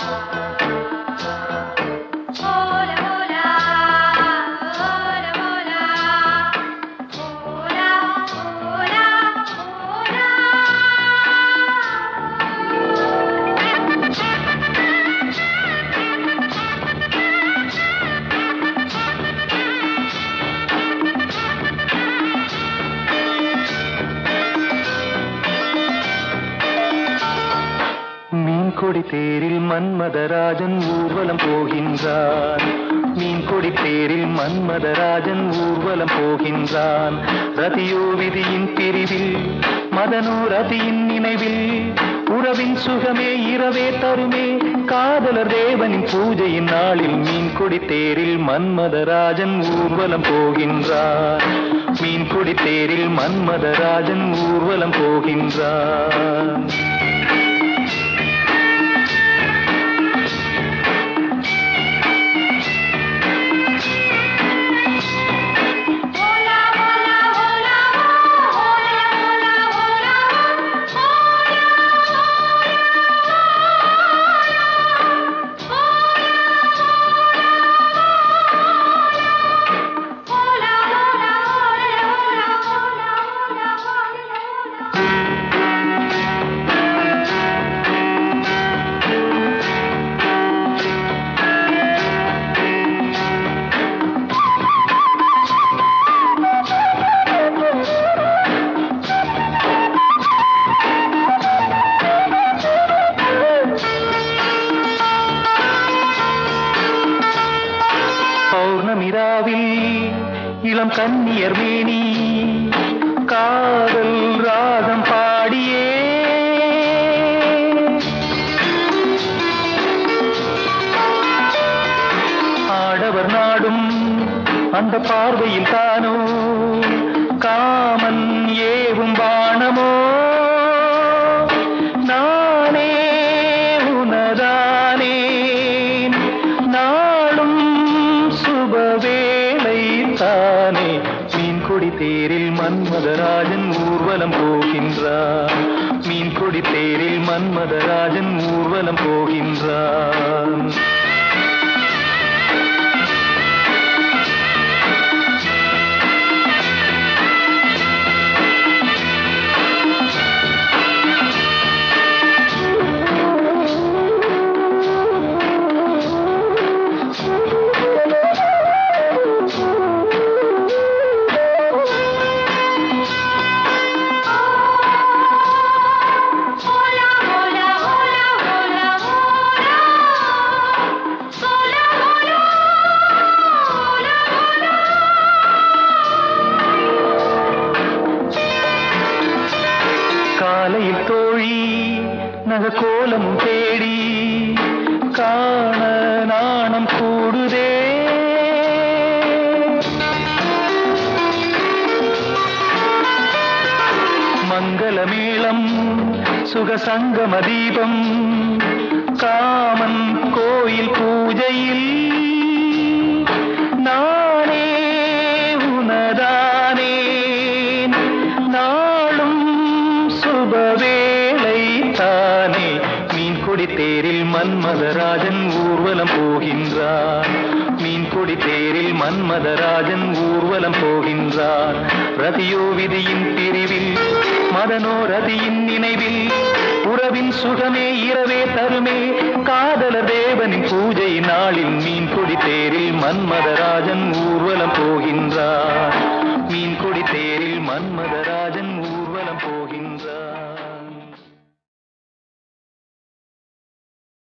you கொடி தேரில் மன்மதராஜன் ஊர்வலம் போகின்றான். மீன் கொடி தேரில் மன்மதராஜன் ஊர்வலம் போகின்றான். ரதியோ விதியின் பிரிவில் மதனோ ரதியின் நினைவில் உறவின் சுகமே இரவே தருமே. காதலர் தேவனின் பூஜையின் நாளில் மீன் கொடி தேரில் மன்மதராஜன் ஊர்வலம் போகின்றான். மீன் கொடி தேரில் மன்மதராஜன் ஊர்வலம் போகின்றான். இளம் கன்னியர் மேனி காதல் ராகம் பாடியே. ஆடவர் நாடும் அந்த பார்வையில் தானோ கொடி தேரில் மன்மதராஜன் ஊர்வலம் போகின்றான் மீன் கொடி தேரில் மன்மதராஜன் ஊர்வலம் போகின்றான் காலையில் தோழி நகக்கோலம் தேடி காண நாணம் கூடுதே. மங்கள மேளம் சுகசங்கம தீபம் காமன் கோயில் பூஜையில் தானே? மீன் கொடி தேரில் மன்மதராஜன் ஊர்வலம் போகின்றான் மீன் கொடி தேரில் மன்மதராஜன் ஊர்வலம் போகின்றான் ரதியோ விதியின் பிரிவில் மதனோ ரதியின் நினைவில் உறவின் சுகமே இரவே தருமே. காதல தேவனின் பூஜை நாளில் மீன் கொடி தேரில் மன்மதராஜன் ஊர்வலம் போகின்றான்